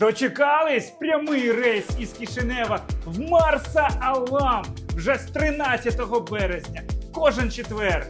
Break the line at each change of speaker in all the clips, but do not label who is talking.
Дочекались прямий рейс із Кишинева в Марса Алам вже з 13 березня. Кожен четвер.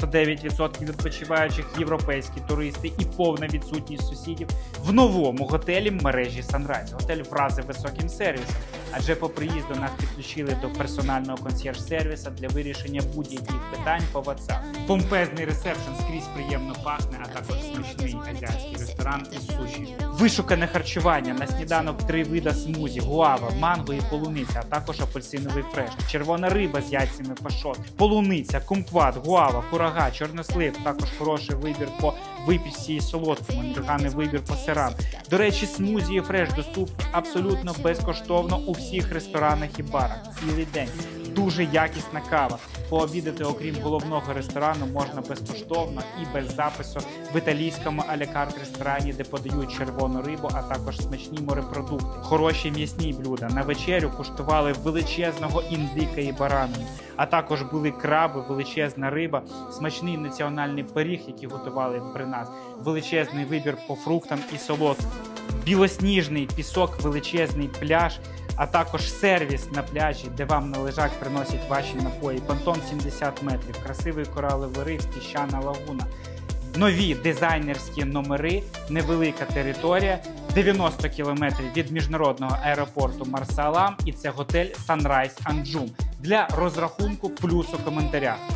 99% відпочиваючих європейські туристи і повна відсутність сусідів в новому готелі мережі Sunrise. Готель вразив високим сервісом, адже по приїзду нас підключили до персонального консьєрж-сервіса для вирішення будь-яких питань по WhatsApp. Помпезний ресепшн скрізь приємно пахне, а також смачний азіатський ресторан із суші. Вишукане харчування на сніданок три вида смузі, гуава, манго і полуниця, а також апельсиновий фреш, червона риба з яйцями пашот, полуниця, кумкват, гуава, курага, чорнослив. Також хороший вибір по випічці і солодкому, непоганий вибір по сирам. До речі, смузі і фреш доступні абсолютно безкоштовно у всіх ресторанах і барах цілий день. Дуже якісна кава. Пообідати, окрім головного ресторану, можна безкоштовно і без запису в італійському алякарт ресторані, де подають червону рибу, а також смачні морепродукти. Хороші м'ясні блюда. На вечерю куштували величезного індика і баранину, а також були краби, величезна риба, смачний національний пиріг, який готували при нас, величезний вибір по фруктам і солодким білосніжний пісок, величезний пляж, а також сервіс на пляжі, де вам на лежак приносять ваші напої. Понтон 70 метрів, красивий кораловий риф, піщана лагуна. Нові дизайнерські номери, невелика територія, 90 кілометрів від міжнародного аеропорту Марсалам, і це готель Sunrise Anjum. Для розрахунку плюс у коментарях.